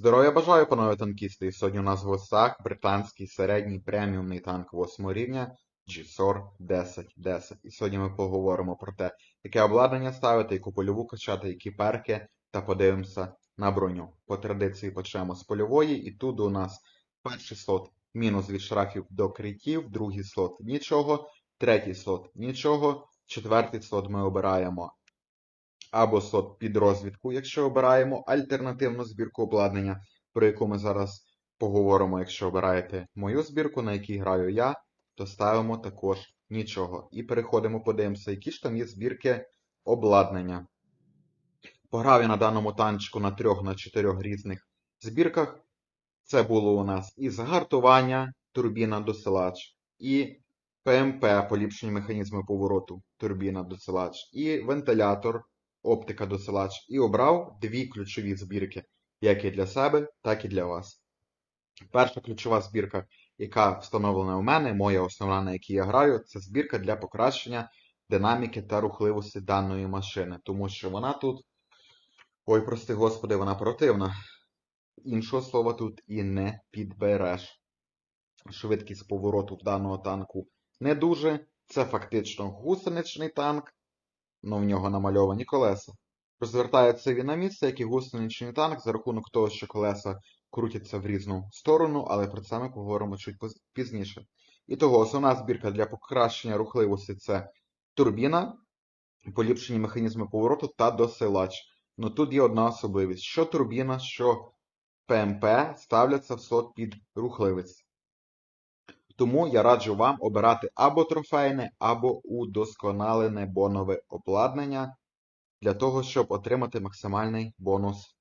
Здоров'я бажаю, панове танкісти. І сьогодні у нас в гостях британський середній преміумний танк 8 рівня GSOR 1010. І сьогодні ми поговоримо про те, яке обладнання ставити, яку польову качати, які перки, та подивимося на броню. По традиції почнемо з польової, і тут у нас перший слот мінус від шрафів до критів, другий слот нічого, третій слот нічого, четвертий слот ми обираємо або слот під розвідку, якщо обираємо альтернативну збірку обладнання, про яку ми зараз поговоримо. Якщо обираєте мою збірку, на якій граю я, то ставимо також нічого. І переходимо, подивимося, які ж там є збірки обладнання. Пограв я на даному танчику на трьох на чотирьох різних збірках. Це було у нас і загартування, турбіна досилач, і ПМП, поліпшені механізми повороту, турбіна досилач, і вентилятор, оптика досилач. І обрав дві ключові збірки, як і для себе, так і для вас. Перша ключова збірка, яка встановлена у мене, моя основна, на якій я граю, це збірка для покращення динаміки та рухливості даної машини. Тому що вона тут, ой, прости господи, вона противна. Іншого слова тут і не підбереш. Швидкість повороту в даного танку не дуже. Це фактично гусеничний танк, але в нього намальовані колеса. Розвертається він на місце, як і гусеничний танк, за рахунок того, що колеса крутяться в різну сторону, але про це ми поговоримо чуть пізніше. І того, основна збірка для покращення рухливості це турбіна, поліпшені механізми повороту та досилач. Ну тут є одна особливість: що турбіна, що ПМП ставляться в слот під рухливість. Тому я раджу вам обирати або трофейне, або удосконалене бонове обладнання для того, щоб отримати максимальний бонус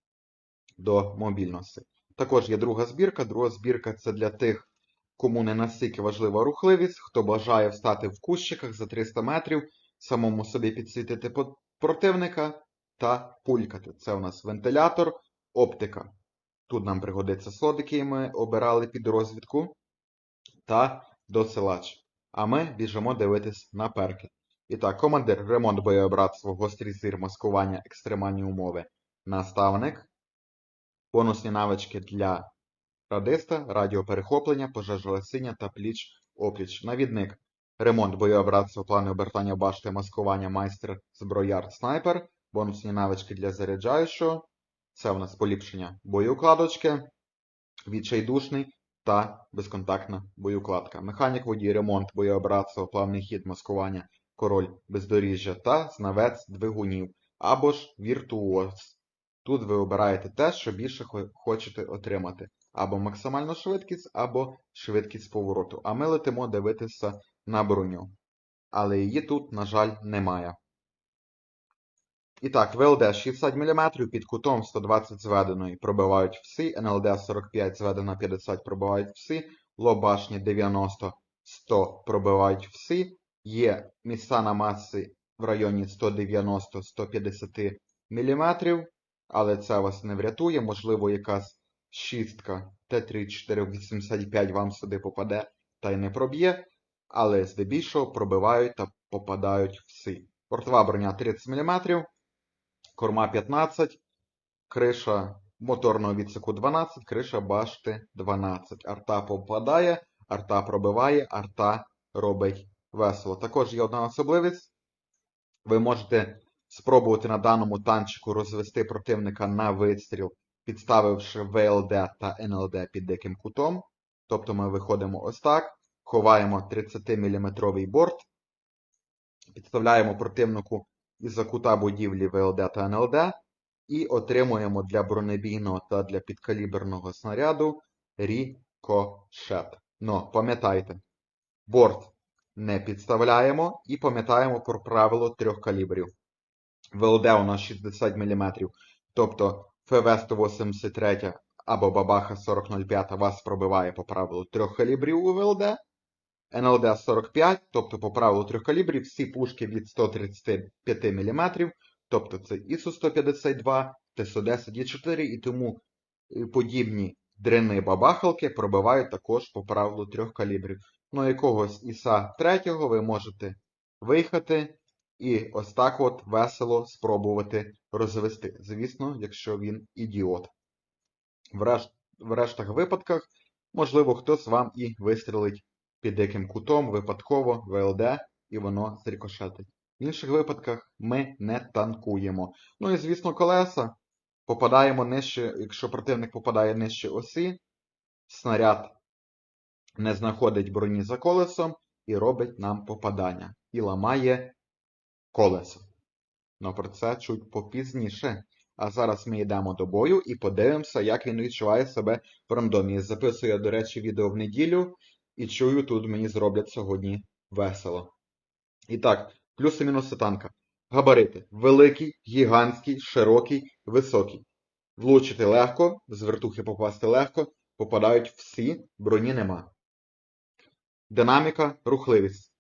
до мобільності. Також є друга збірка. Друга збірка це для тих, кому не настільки важлива рухливість, хто бажає встати в кущиках за 300 метрів, самому собі підсвітити противника та пулькати. Це у нас вентилятор, оптика. Тут нам пригодиться слот, який ми обирали під розвідку, та досилач. А ми біжимо дивитись на перки. І так, командир, ремонт боєобратства, гострий зір, маскування, екстремальні умови, наставник, бонусні навички для радиста, радіоперехоплення, пожежогасіння та пліч-опліч. Навідник, ремонт боєобратства, плани обертання башти, маскування, майстер, зброяр, снайпер, бонусні навички для заряджаючого. Це в нас поліпшення боєукладочки, відчайдушний та безконтактна боєукладка. Механік водій, ремонт, боєобратство, плавний хід, маскування, король бездоріжжя та знавець двигунів або ж віртуоз. Тут ви обираєте те, що більше хочете отримати. Або максимальну швидкість, або швидкість повороту. А ми летимо дивитися на броню. Але її тут, на жаль, немає. І так, ВЛД 60 мм під кутом 120 зведеної пробивають всі, НЛД 45 зведена 50 пробивають всі, лоб башні 90 100 пробивають всі. Є місця на масі в районі 190-150 мм, але це вас не врятує. Можливо, якась шістка Т-3485 вам сюди попаде та й не проб'є. Але здебільшого пробивають та попадають всі. Бортова броня 30 мм корма 15, криша моторного відсику 12, криша башти 12. Арта попадає, арта пробиває, арта робить весело. Також є одна особливість. Ви можете спробувати на даному танчику розвести противника на вистріл, підставивши ВЛД та НЛД під диким кутом. Тобто ми виходимо ось так, ховаємо 30-мм борт, підставляємо противнику із-за кута будівлі ВЛД та НЛД і отримуємо для бронебійного та для підкаліберного снаряду рікошет. Но пам'ятайте, борт не підставляємо і пам'ятаємо про правило трьох калібрів. ВЛД у нас 60 мм, тобто ФВ-183 або Бабаха 4005 вас пробиває по правилу трьох калібрів у ВЛД. НЛД 45, тобто по правилу трьох калібрів, всі пушки від 135 мм, тобто це ІСУ 152, ТСО-10 є 4 і тому е, подібні дрени бабахалки пробивають також по правилу трьох калібрів. Ну, якогось ІСа 3 ви можете виїхати і ось так от весело спробувати розвести. Звісно, якщо він ідіот. В, решт, в рештах випадках, можливо, хтось вам і вистрілить під яким кутом, випадково, ВЛД, і воно зрікошетить. В інших випадках ми не танкуємо. Ну і, звісно, колеса. Попадаємо нижче, якщо противник попадає нижче осі, снаряд не знаходить броні за колесом і робить нам попадання. І ламає колесо. Ну про це чуть попізніше. А зараз ми йдемо до бою і подивимося, як він відчуває себе в рандомі. Записую, до речі, відео в неділю і чую, тут мені зроблять сьогодні весело. І так, плюси-мінуси танка. Габарити. Великий, гігантський, широкий, високий. Влучити легко, з вертухи попасти легко, попадають всі, броні нема. Динаміка, рухливість.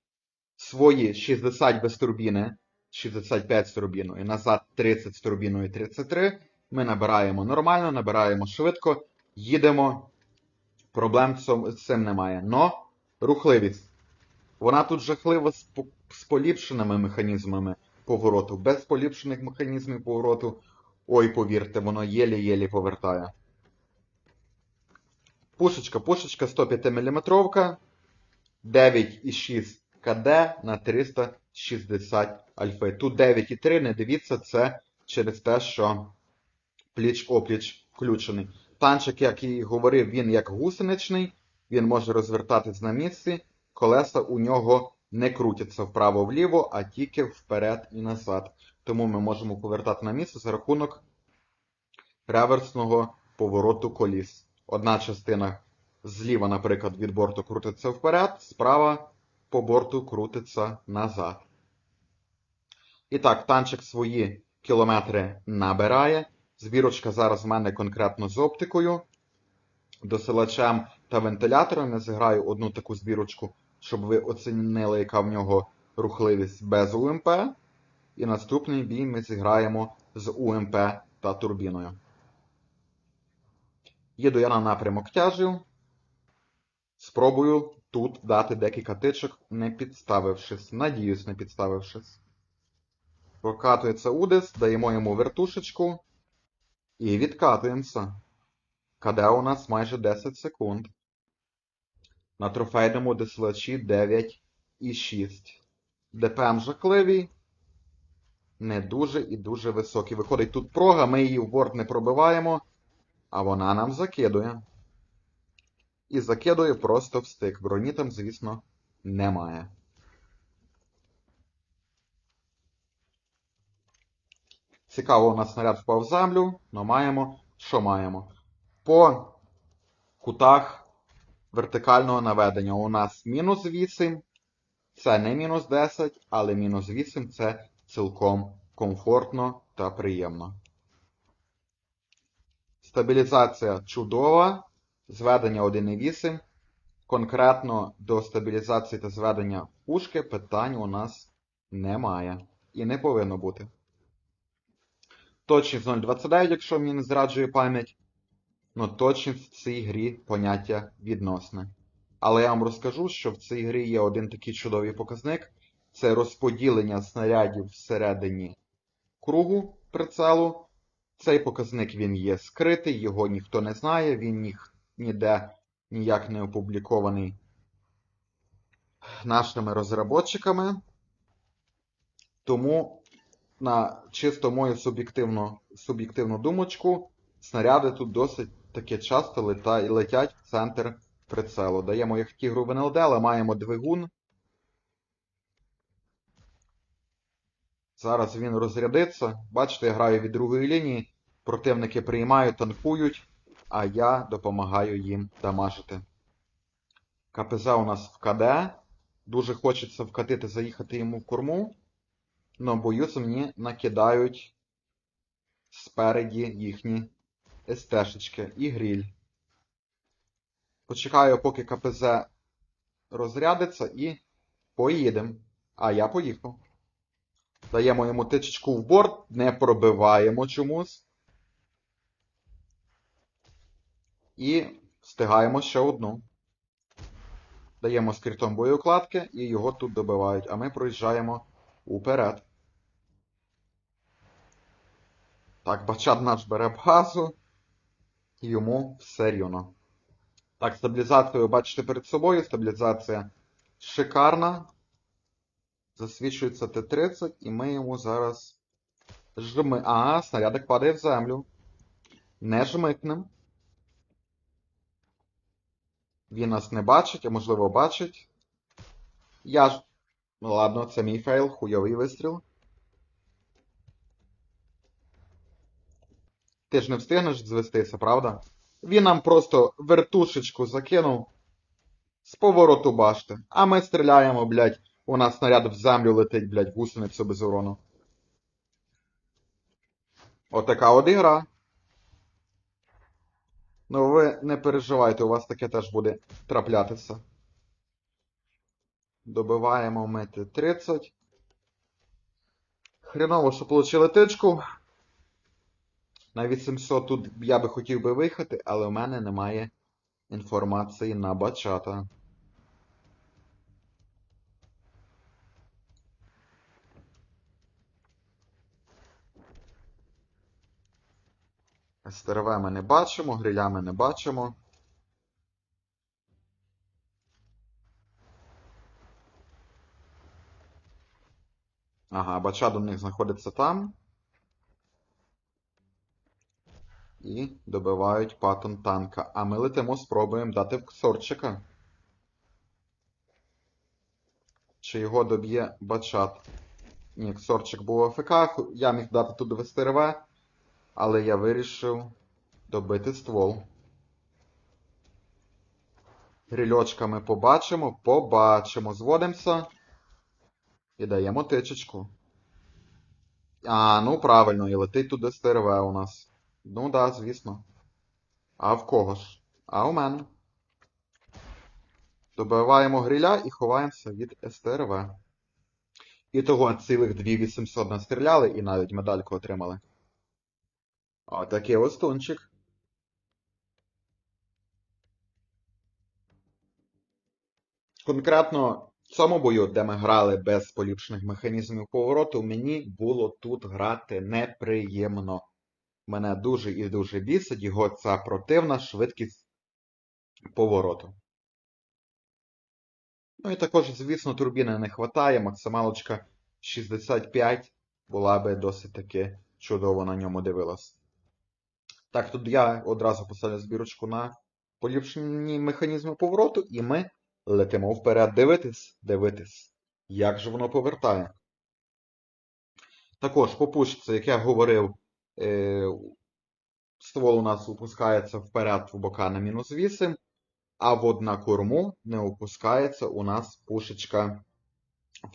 Свої 60 без турбіни, 65 з турбіною, назад 30 з турбіною 33. Ми набираємо нормально, набираємо швидко, їдемо. Проблем з цим немає. Но рухливість. Вона тут жахлива з, по- з поліпшеними механізмами повороту. Без поліпшених механізмів повороту, ой, повірте, воно єлі-єлі повертає. Пушечка, пушечка 105 мм, 9,6 КД на 360 альфи. Тут 9,3, не дивіться, це через те, що пліч-опліч включений. Танчик, як і говорив, він як гусеничний, він може розвертатись на місці, колеса у нього не крутяться вправо-вліво, а тільки вперед і назад. Тому ми можемо повертати на місце за рахунок реверсного повороту коліс. Одна частина зліва, наприклад, від борту крутиться вперед, справа по борту крутиться назад. І так, танчик свої кілометри набирає. Збірочка зараз в мене конкретно з оптикою. Досилачем та вентилятором я зіграю одну таку збірочку, щоб ви оцінили, яка в нього рухливість без УМП. І наступний бій ми зіграємо з УМП та турбіною. Їду я на напрямок тяжів. Спробую тут дати декілька тичок, не підставившись. Надіюсь, не підставившись. Прокатується Удис, даємо йому вертушечку. І відкатуємося. КД у нас майже 10 секунд. На трофейному десилачі 9 і 6. ДПМ жахливий. Не дуже і дуже високий. Виходить тут прога, ми її в борт не пробиваємо, а вона нам закидує. І закидує просто в стик. Броні там, звісно, немає. Цікаво, у нас снаряд впав в землю, але маємо, що маємо. По кутах вертикального наведення у нас мінус 8. Це не мінус 10, але мінус 8 це цілком комфортно та приємно. Стабілізація чудова. Зведення 1,8. Конкретно до стабілізації та зведення пушки питань у нас немає. І не повинно бути. Точність 0,29, якщо мені не зраджує пам'ять. Ну, точність в цій грі поняття відносне. Але я вам розкажу, що в цій грі є один такий чудовий показник. Це розподілення снарядів всередині кругу прицелу. Цей показник він є скритий, його ніхто не знає, він ніх, ніде ніяк не опублікований нашими розробниками. Тому, на чисто мою суб'єктивну суб'єктивну думочку, снаряди тут досить таки часто лета, летять в центр прицелу. Даємо їх тігру в НЛД, але маємо двигун. Зараз він розрядиться. Бачите, я граю від другої лінії. Противники приймають, танкують, а я допомагаю їм дамажити. КПЗ у нас в КД. Дуже хочеться вкатити, заїхати йому в корму. Но боюсь, мені накидають спереді їхні СТшечки і гріль. Почекаю, поки КПЗ розрядиться і поїдемо. А я поїхав. Даємо йому тичечку в борт, не пробиваємо чомусь. І встигаємо ще одну. Даємо скритом боєукладки і його тут добивають, а ми проїжджаємо уперед. Так, бачат наш бере базу. йому все рівно. Так, стабілізацію ви бачите перед собою. Стабілізація шикарна. Засвічується Т-30, і ми йому зараз жми. Ага, снарядик падає в землю. Не жмикнем. Він нас не бачить, а можливо бачить. Я ж. Ладно, це мій фейл, хуйовий вистріл. Ти ж не встигнеш звестися, правда? Він нам просто вертушечку закинув з повороту башти. А ми стріляємо, блядь, у нас снаряд в землю летить, блядь, гусеницю без урону. Отака от ігра. Ну ви не переживайте, у вас таке теж буде траплятися. Добиваємо ми Т-30. Хреново, що получили тичку. На 800 тут я би хотів би виїхати, але у мене немає інформації на бачата. СТРВ ми не бачимо, гриля ми не бачимо. Ага, бача до них знаходиться там. І добивають патон танка. А ми летимо, спробуємо дати в ксорчика. Чи його доб'є бачат? Ні, ксорчик був АФК, я міг дати туди в СТРВ, але я вирішив добити ствол. Грильочка ми побачимо, побачимо. Зводимося. І даємо тичечку. А, ну правильно, і летить туди СТРВ у нас. Ну да, звісно. А в кого ж? А у мене. Добиваємо гриля і ховаємося від СТРВ. І того цілих 2800 настріляли і навіть медальку отримали. Отакий ось тунчик. Конкретно в цьому бою, де ми грали без поліпшених механізмів повороту, мені було тут грати неприємно. Мене дуже і дуже бісить його ця противна швидкість повороту. Ну і також, звісно, турбіни не вистачає, максималочка 65 була би досить таки чудово на ньому дивилась. Так, тут я одразу поставлю збірочку на поліпшені механізми повороту, і ми летимо вперед дивитись, дивитись, як же воно повертає. Також по пушці, як я говорив, ствол у нас опускається вперед в бока на мінус 8, а от на корму не опускається у нас пушечка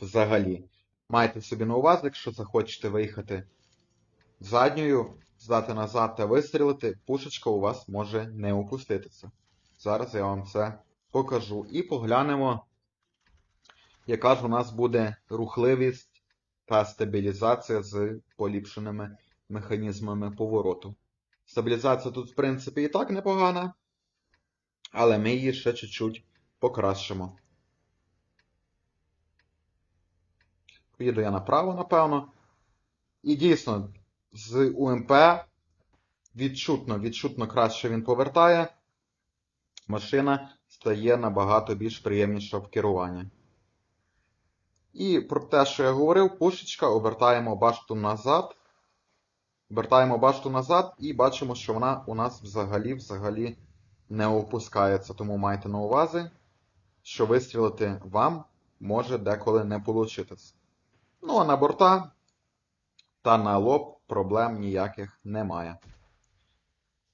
взагалі. Майте собі на увазі, якщо захочете виїхати задньою, здати назад та вистрілити, пушечка у вас може не опуститися. Зараз я вам це покажу. І поглянемо, яка ж у нас буде рухливість та стабілізація з поліпшеними механізмами повороту. Стабілізація тут, в принципі, і так непогана, але ми її ще чуть-чуть покращимо. Поїду я направо, напевно. І дійсно, з УМП відчутно, відчутно краще він повертає. Машина стає набагато більш приємніша в керуванні. І про те, що я говорив, пушечка, обертаємо башту назад. Обертаємо башту назад і бачимо, що вона у нас взагалі взагалі не опускається. Тому майте на увазі, що вистрілити вам може деколи не получитись. Ну, а на борта та на лоб проблем ніяких немає.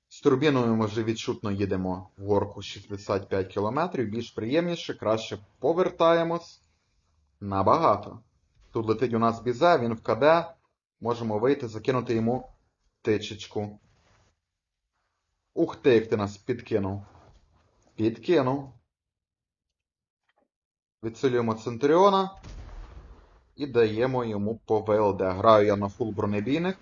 З турбіною ми вже відчутно їдемо в горку 65 км, більш приємніше, краще повертаємось набагато. Тут летить у нас бізе, він в КД. Можемо вийти, закинути йому тичечку. Ух ти, як ти нас підкинув. Підкинув. Відсилюємо Центуріона і даємо йому по ВЛД. Граю я на фул бронебійних.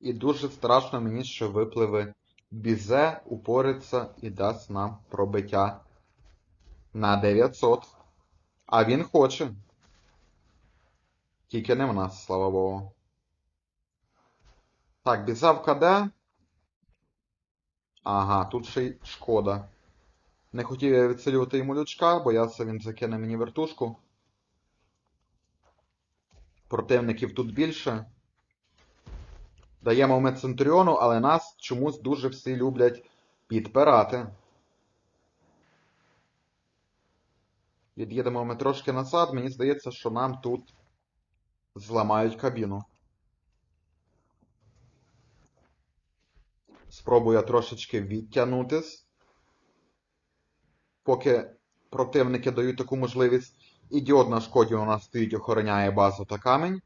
І дуже страшно мені, що випливе бізе, упориться і дасть нам пробиття на 900. А він хоче. Тільки не в нас, слава Богу. Так, бізавка де? Ага, тут ще й шкода. Не хотів я відсилювати йому лючка, боявся він закине мені вертушку. Противників тут більше. Даємо ми Центуріону, але нас чомусь дуже всі люблять підпирати. Від'їдемо ми трошки назад, мені здається, що нам тут зламають кабіну. Спробую я трошечки відтягнутись. Поки противники дають таку можливість. Ідіот на шкоді у нас стоїть, охороняє базу та камінь.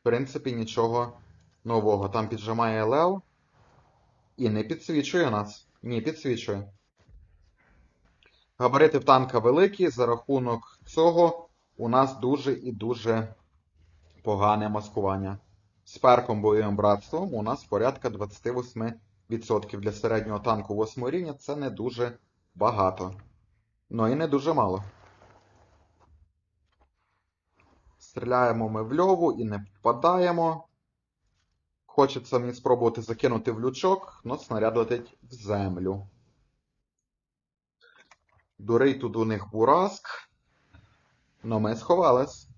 В принципі, нічого нового. Там піджимає Лео. І не підсвічує нас. Ні, підсвічує. Габарити в танка великі, за рахунок цього у нас дуже і дуже погане маскування. З перком бойовим братством у нас порядка 28% для середнього танку 8 рівня це не дуже багато. Ну і не дуже мало. Стріляємо ми в льову і не попадаємо. Хочеться мені спробувати закинути в лючок, но снаряд летить в землю. Дурий тут у них бураск. Но ми сховались.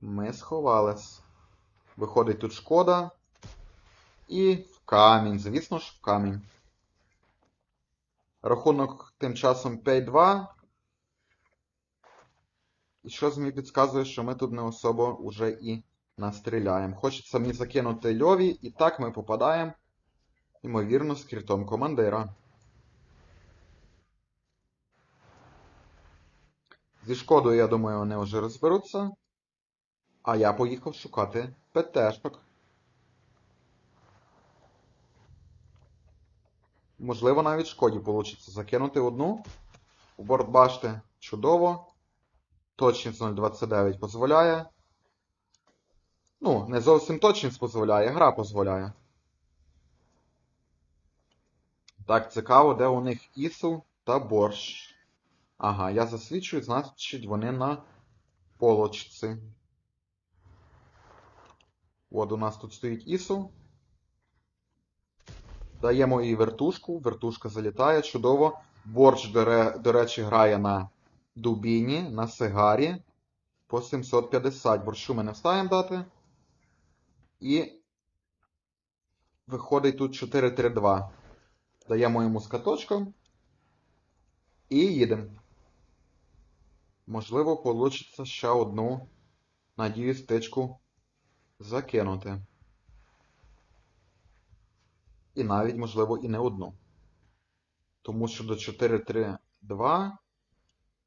Ми сховались. Виходить тут шкода. І в камінь. Звісно ж, в камінь. Рахунок тим часом 5-2. І щось мені підказує, що ми тут не особо уже і настріляємо. Хочеться мені закинути льові, і так ми попадаємо, ймовірно, з критом командира. Зі шкодою, я думаю, вони вже розберуться. А я поїхав шукати ПТшок. Можливо, навіть шкоді вийде закинути одну. У борт чудово. Точність 0.29 дозволяє. Ну, не зовсім точність дозволяє, гра дозволяє. Так, цікаво, де у них Ісу та борщ. Ага, я засвідчую, значить вони на полочці. От у нас тут стоїть Ісу. Даємо їй вертушку. Вертушка залітає. Чудово. Борщ, до, речі, грає на дубіні, на сигарі. По 750. Борщу ми не встаємо дати. І виходить тут 4-3-2. Даємо йому з каточком. І їдемо. Можливо, вийде ще одну, надіюсь, стичку закинути. І навіть, можливо, і не одну. Тому що до 4-3-2.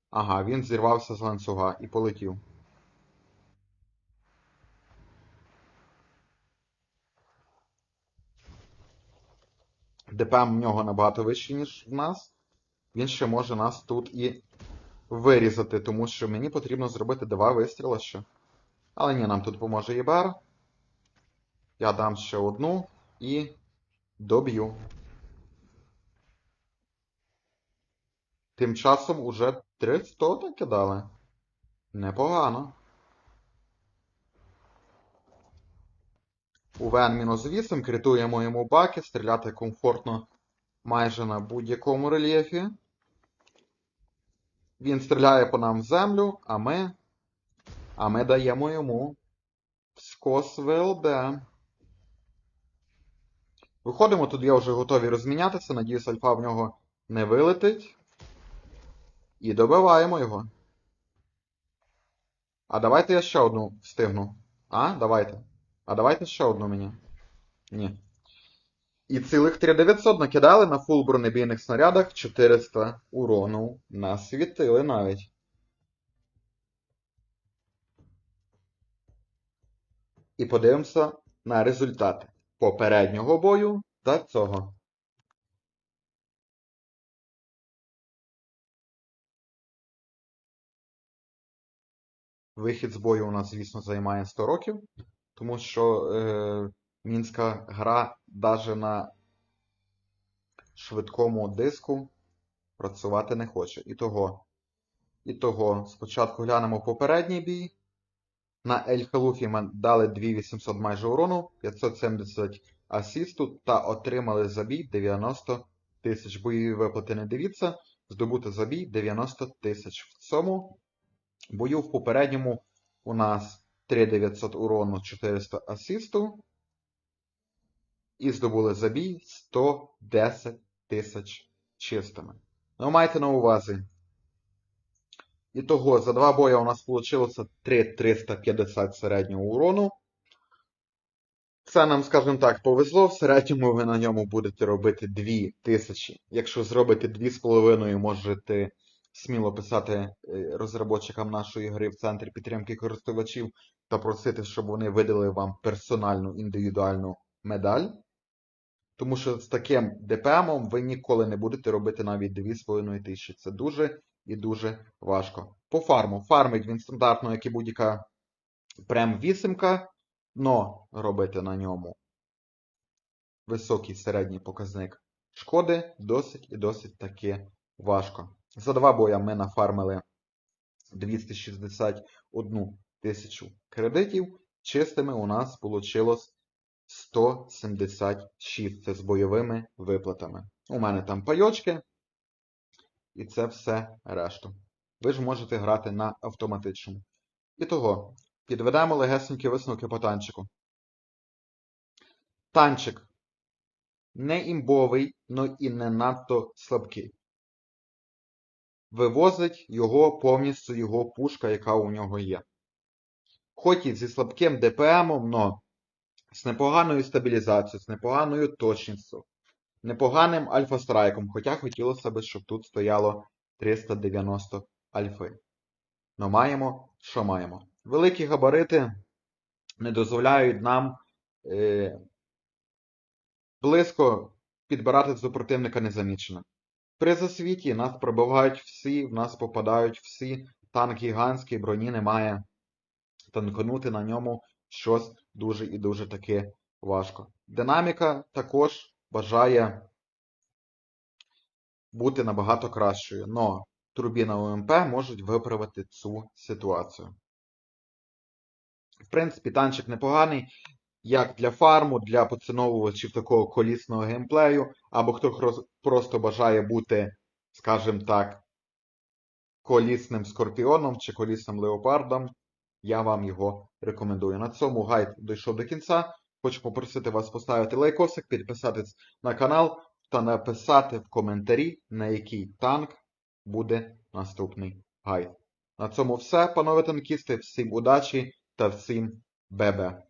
Ага, він зірвався з ланцюга і полетів. ДПМ в нього набагато вищий, ніж в нас. Він ще може нас тут і вирізати, тому що мені потрібно зробити два вистріли ще. Але ні, нам тут допоможе ЄБР. Я дам ще одну і доб'ю. Тим часом уже 300 таки дали. Непогано. У ВН-8 критуємо йому баки, стріляти комфортно майже на будь-якому рельєфі. Він стріляє по нам в землю, а ми. А ми даємо йому скос ВЛД. Виходимо, тут я вже готові розмінятися. Надіюсь, альфа в нього не вилетить. І добиваємо його. А давайте я ще одну встигну. А, давайте. А давайте ще одну мені. Ні. І цілих 3900 накидали на фул бронебійних снарядах 400 урону. Насвітили навіть. І подивимося на результати попереднього бою та цього. Вихід з бою у нас, звісно, займає 100 років, тому що е, мінська гра навіть на швидкому диску працювати не хоче. І того І того, спочатку глянемо попередній бій. На Ель Халуфі ми дали 2800 майже урону, 570 асісту та отримали за бій 90 тисяч. Бойові виплати не дивіться, здобути за бій 90 тисяч. В цьому бою в попередньому у нас 3900 урону, 400 асісту. І здобули за бій 110 тисяч чистими. Ну, майте на увазі. І того, за два боя у нас вийшло 3350 середнього урону. Це нам, скажімо так, повезло. В середньому ви на ньому будете робити 2000. Якщо зробите 2,5, можете сміло писати е, розробникам нашої гри в центрі підтримки користувачів та просити, щоб вони видали вам персональну індивідуальну медаль. Тому що з таким ДПМом ви ніколи не будете робити навіть 2,5 тисячі. Це дуже і дуже важко. По фарму. Фармить він стандартно, як і будь-яка прем 8, но робити на ньому високий середній показник шкоди досить і досить таки важко. За два боя ми нафармили 261 тисячу кредитів. Чистими у нас вийшло 176. Це з бойовими виплатами. У мене там пайочки. І це все решту. Ви ж можете грати на автоматичному. І того, підведемо легесенькі висновки по танчику. Танчик не імбовий, но і не надто слабкий. Вивозить його повністю його пушка, яка у нього є. Хоч і зі слабким ДПМом, но з непоганою стабілізацією, з непоганою точністю, непоганим альфа-страйком, хоча хотілося б, щоб тут стояло 390 альфи. Но маємо, що маємо. Великі габарити не дозволяють нам е, близько підбирати до противника незамічено. При засвіті нас пробивають всі, в нас попадають всі, танк гігантський, броні немає. Танканути на ньому щось дуже і дуже таки важко. Динаміка також бажає бути набагато кращою, но турбіна УМП можуть виправити цю ситуацію. В принципі, танчик непоганий, як для фарму, для поціновувачів такого колісного геймплею, або хто просто бажає бути, скажімо так, колісним скорпіоном чи колісним леопардом, я вам його рекомендую. На цьому гайд дійшов до кінця. Хочу попросити вас поставити лайкосик, підписатись на канал та написати в коментарі, на який танк буде наступний гайд. На цьому все, панове танкісти. Всім удачі та всім бебе!